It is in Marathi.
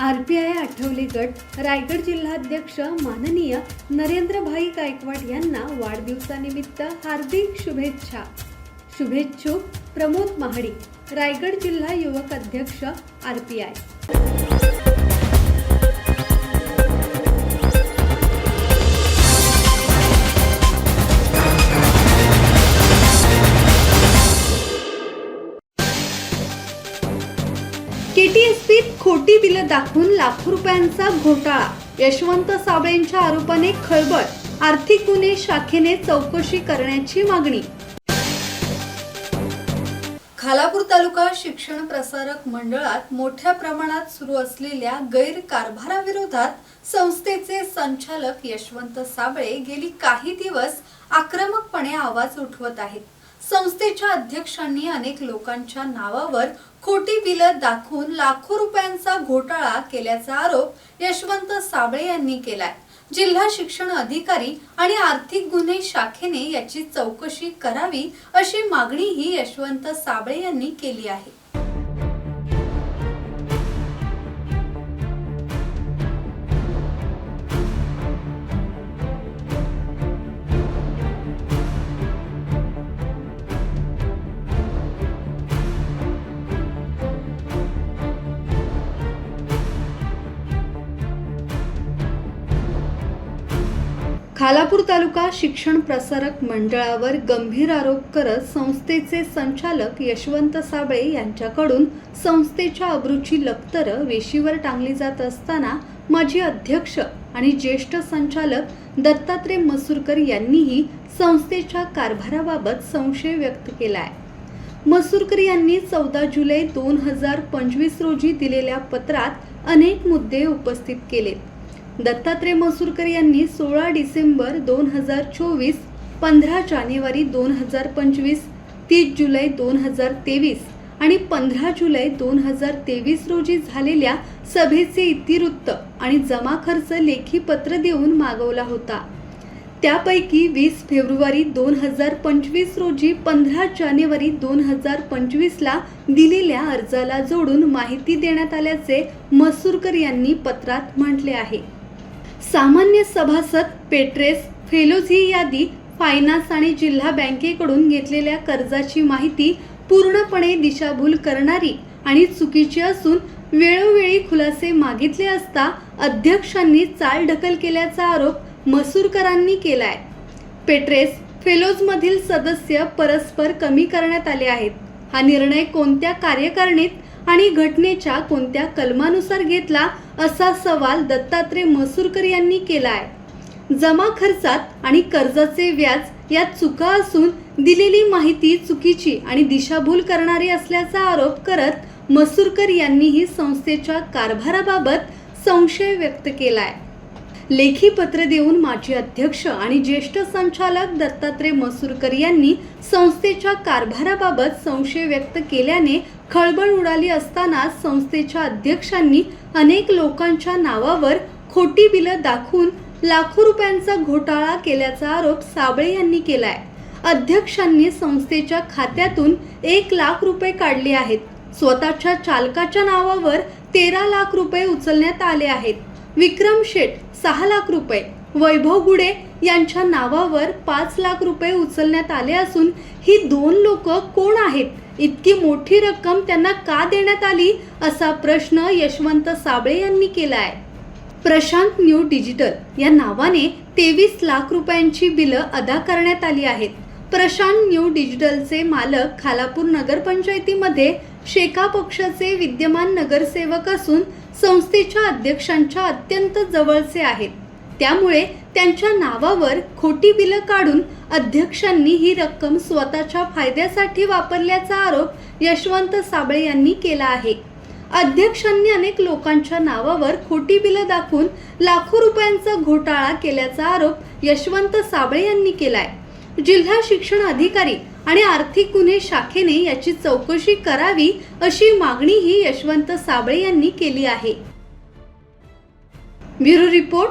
आर पी आय आठवले गट रायगड जिल्हाध्यक्ष माननीय नरेंद्रभाई गायकवाड यांना वाढदिवसानिमित्त हार्दिक शुभेच्छा. शुभेच्छुक प्रमोद महाडी रायगड जिल्हा युवक अध्यक्ष आर पी आय केटीएसपीत खोटी बिलं दाखवून लाखो रुपयांचा घोटाळा. यशवंत साबळेंच्या आरोपाने खळबळ आर्थिक गुन्हे शाखेने चौकशी करण्याची मागणी. खालापूर तालुका शिक्षण प्रसारक मंडळात मोठ्या प्रमाणात सुरू असलेल्या गैरकारभाराविरोधात संस्थेचे संचालक यशवंत साबळे गेली काही दिवस आक्रमकपणे आवाज उठवत आहेत. संस्थेच्या अध्यक्षांनी अनेक लोकांच्या नावावर खोटी बिलं दाखवून लाखो रुपयांचा घोटाळा केल्याचा आरोप यशवंत साबळे यांनी केलाय. जिल्हा शिक्षण अधिकारी आणि आर्थिक गुन्हे शाखेने याची चौकशी करावी अशी मागणीही यशवंत साबळे यांनी केली आहे. खालापूर तालुका शिक्षण प्रसारक मंडळावर गंभीर आरोप करत संस्थेचे संचालक यशवंत साबळे यांच्याकडून संस्थेच्या अब्रूची लक्तरं वेशीवर टांगली जात असताना माजी अध्यक्ष आणि ज्येष्ठ संचालक दत्तात्रय मसूरकर यांनीही संस्थेच्या कारभाराबाबत संशय व्यक्त केला आहे मसूरकर यांनी चौदा जुलै दोन हजार पंचवीस रोजी दिलेल्या पत्रात अनेक मुद्दे उपस्थित केलेत. दत्तात्रय मसूरकर यांनी सोळा डिसेंबर दोन हजार चोवीस पंधरा जानेवारी दोन हजार पंचवीस तीस जुलै दोन हजार तेवीस आणि पंधरा जुलै दोन हजार तेवीस रोजी झालेल्या सभेचे इतिवृत्त आणि जमा खर्च लेखी पत्र देऊन मागवला होता. त्यापैकी वीस फेब्रुवारी दोन हजार पंचवीस रोजी पंधरा जानेवारी दोन हजार पंचवीसला दिलेल्या अर्जाला जोडून माहिती देण्यात आल्याचे मसूरकर यांनी पत्रात म्हटले आहे. सामान्य सभासद पेट्रेस फेलोज ही यादी फायनान्स आणि जिल्हा बँकेकडून घेतलेल्या कर्जाची माहिती पूर्णपणे दिशाभूल करणारी आणि चुकीची असून वेळोवेळी खुलासे मागितले असता अध्यक्षांनी चालढकल केल्याचा आरोप मसूरकरांनी केलाय. पेट्रेस फेलोजमधील सदस्य परस्पर कमी करण्यात आले आहेत. हा निर्णय कोणत्या कार्यकारिणीत आणि घटनेच्या कोणत्या कलमानुसार घेतला असा सवाल दत्तात्रय मसूरकर यांनी केला आहे जमा खर्चात आणि कर्जाचे व्याज यात चुका असून दिलेली माहिती चुकीची आणि दिशाभूल करणारी असल्याचा आरोप करत मसूरकर यांनीही संस्थेच्या कारभाराबाबत संशय व्यक्त केलाय. लेखी पत्र देऊन माजी अध्यक्ष आणि ज्येष्ठ संचालक दत्तात्रय मसूरकर यांनी संस्थेच्या कारभाराबाबत संशय व्यक्त केल्याने खळबळ उडाली असताना संस्थेच्या अध्यक्षांनी अनेक लोकांच्या नावावर खोटी बिलं दाखवून लाखो रुपयांचा घोटाळा केल्याचा आरोप साबळे यांनी केलाय. अध्यक्षांनी संस्थेच्या खात्यातून एक लाख रुपये काढले आहेत. स्वतःच्या चालकाच्या नावावर तेरा लाख रुपये उचलण्यात आले आहेत. विक्रम शेठ सहा लाख रुपये. वैभव गुडे यांच्या नावावर पाच लाख रुपये उचलण्यात आले असून ही दोन लोक कोण आहेत? इतकी मोठी रक्कम त्यांना का देण्यात आली असा प्रश्न यशवंत साबळे यांनी केला आहे प्रशांत न्यू डिजिटल या नावाने तेवीस लाख रुपयांची बिलं अदा करण्यात आली आहेत. प्रशांत न्यू डिजिटलचे मालक खालापूर नगरपंचायतीमध्ये शेका पक्षाचे विद्यमान नगरसेवक असून संस्थेच्या अध्यक्षांच्या अत्यंत जवळचे आहेत. त्यामुळे त्यांच्या नावावर खोटी बिलं काढून अध्यक्षांनी ही रक्कम स्वतःच्या फायद्यासाठी वापरल्याचा आरोप यशवंत साबळे यांनी केला आहे. अध्यक्षांनी अनेक लोकांच्या नावावर खोटी बिलं दाखवून लाखो रुपयांचा घोटाळा केल्याचा आरोप यशवंत साबळे यांनी केलाय. जिल्हा शिक्षण अधिकारी आणि आर्थिक गुन्हे शाखेने याची चौकशी करावी अशी मागणीही यशवंत साबळे यांनी केली आहे. Bureau report.